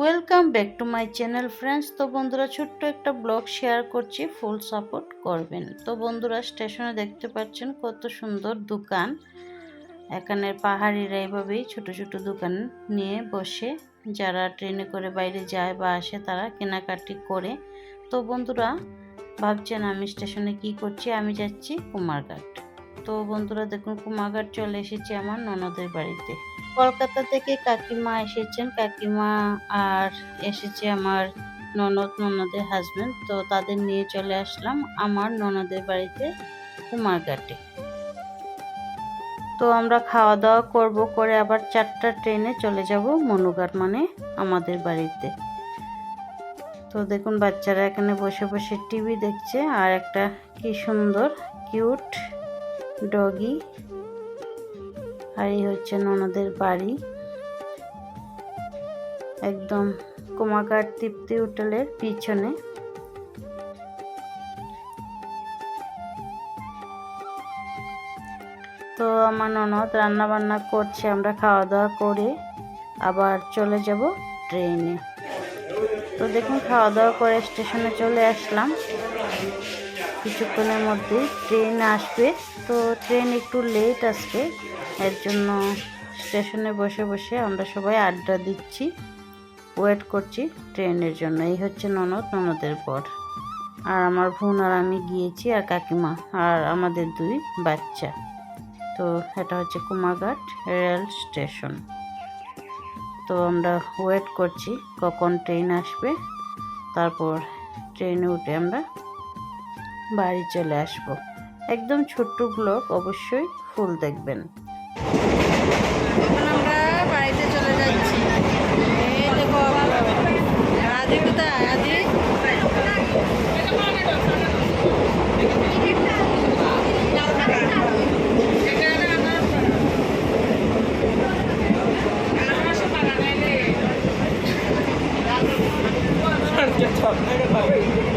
Welcome back to my channel friends তো বন্ধুরা, ছোট্ট একটা ব্লগ শেয়ার করছি। ফুল সাপোর্ট করবেন। তো বন্ধুরা স্টেশনে দেখতে পাচ্ছেন কত সুন্দর দোকান। এখানের পাহাড়িরা এভাবেই ছোট ছোট দোকান নিয়ে বসে। যারা ট্রেনে করে বাইরে যায় বা আসে, তারা কেনাকাটি করে। তো বন্ধুরা, ভাবছেন আমি স্টেশনে কি করছি? আমি যাচ্ছি কুমারঘাট। তো বন্ধুরা, দেখুন, কুমারঘাট চলে এসেছি আমার ননদের বাড়িতে। কলকাতা থেকে কাকিমা এসেছেন, কাকিমা আর এসেছে আমার ননদ, ননদের হাজব্যান্ড তো তাদের নিয়ে চলে আসলাম আমার ননদের বাড়িতে কুমারঘাটে। তো আমরা খাওয়া দাওয়া করব করে আবার চারটা ট্রেনে চলে যাব মনুঘাট মানে আমাদের বাড়িতে। তো দেখুন বাচ্চারা এখানে বসে বসে টিভি দেখছে আর একটা কি সুন্দর, কিউট ডগি আর এই হচ্ছে ননদের বাড়ি। একদম কুমাকার তৃপ্তি হোটেলের পিছনে। তো আমার ননদ রান্না বান্না করছে, আমরা খাওয়া দাওয়া করে আবার চলে যাব ট্রেনে। তো দেখুন খাওয়া দাওয়া করে স্টেশনে চলে আসলাম। কিছুক্ষণের মধ্যে ট্রেন আসবে। তো ট্রেন একটু লেট আসবে। এর জন্য স্টেশনে বসে বসে আমরা সবাই আড্ডা দিচ্ছি ওয়েট করছি ট্রেনের জন্য। এই হচ্ছে ননদ, ননদের পর। আর আমার বোন আর আমি গিয়েছি, আর কাকিমা আর আমাদের দুই বাচ্চা। তো এটা হচ্ছে কুমারঘাট রেল স্টেশন। তো আমরা ওয়েট করছি কখন ট্রেন আসবে। তারপর ট্রেনে উঠে আমরা বাড়ি চলে আসব। একদম ছোট্ট ব্লগ অবশ্যই ফুল দেখবেন। Thấy.